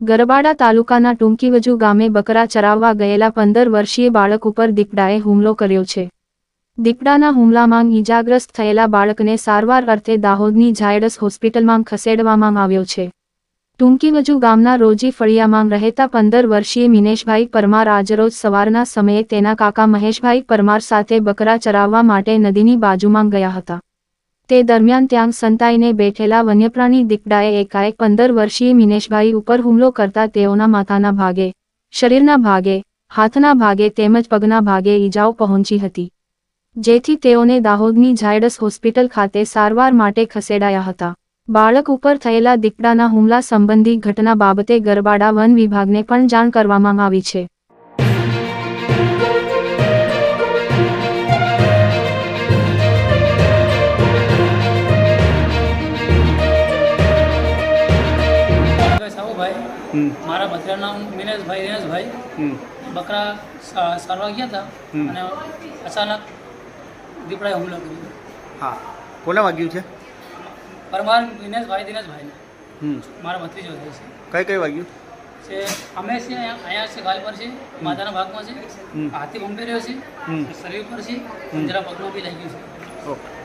ગરબાડા તાલુકાના ટૂંકીવજુ ગામે બકરા ચરાવવા ગયેલા પંદર વર્ષીય બાળક ઉપર દીપડાએ હુમલો કર્યો છે. દીપડાના હુમલામાં ઈજાગ્રસ્ત થયેલા બાળકને સારવાર અર્થે દાહોદની ઝાયડસ હોસ્પિટલમાં ખસેડવામાં આવ્યો છે. ટૂંકીવજુ ગામના રોજી ફળિયામાં રહેતા પંદર વર્ષીય મિનેશભાઈ પરમાર આજરોજ સવારના સમયે તેના કાકા મહેશભાઈ પરમાર સાથે બકરા ચરાવવા માટે નદીની બાજુમાં ગયા હતા. તે દરમિયાન ત્યાં સંતાઈને બેઠેલા વન્યપ્રાણી દીકડાએ એકાએક પંદર વર્ષીય મિનેશભાઈ ઉપર હુમલો કરતા તેઓના માથાના ભાગે, શરીરના ભાગે, હાથના ભાગે તેમજ પગના ભાગે ઈજાઓ પહોંચી હતી. જેથી તેઓને દાહોદની ઝાયડસ હોસ્પિટલ ખાતે સારવાર માટે ખસેડાયા હતા. બાળક ઉપર થયેલા દીકડાના હુમલા સંબંધી ઘટના બાબતે ગરબાડા વન વિભાગને પણ જાણ કરવામાં આવી છે. ભાઈ મારા ભત્રીજાનું નામ મિનેશભાઈ દિનેશભાઈ. બકરા સારવા ગયા હતા અને અચાનક દીપડાએ હુમલો કર્યો. હા. કોને વાગ્યું છે? પરમાર દિનેશભાઈ હમ. મારા ભત્રીજો થાય છે. કઈ કઈ વાગ્યું? છે અમે છે અહીંયા છે ગાલ પર છે માથાના ભાગમાં છે. હાથી ભંભેર્યો છે. શરીર પર છે. જરા પગમાં બી લાગ્યું છે. ઓકે.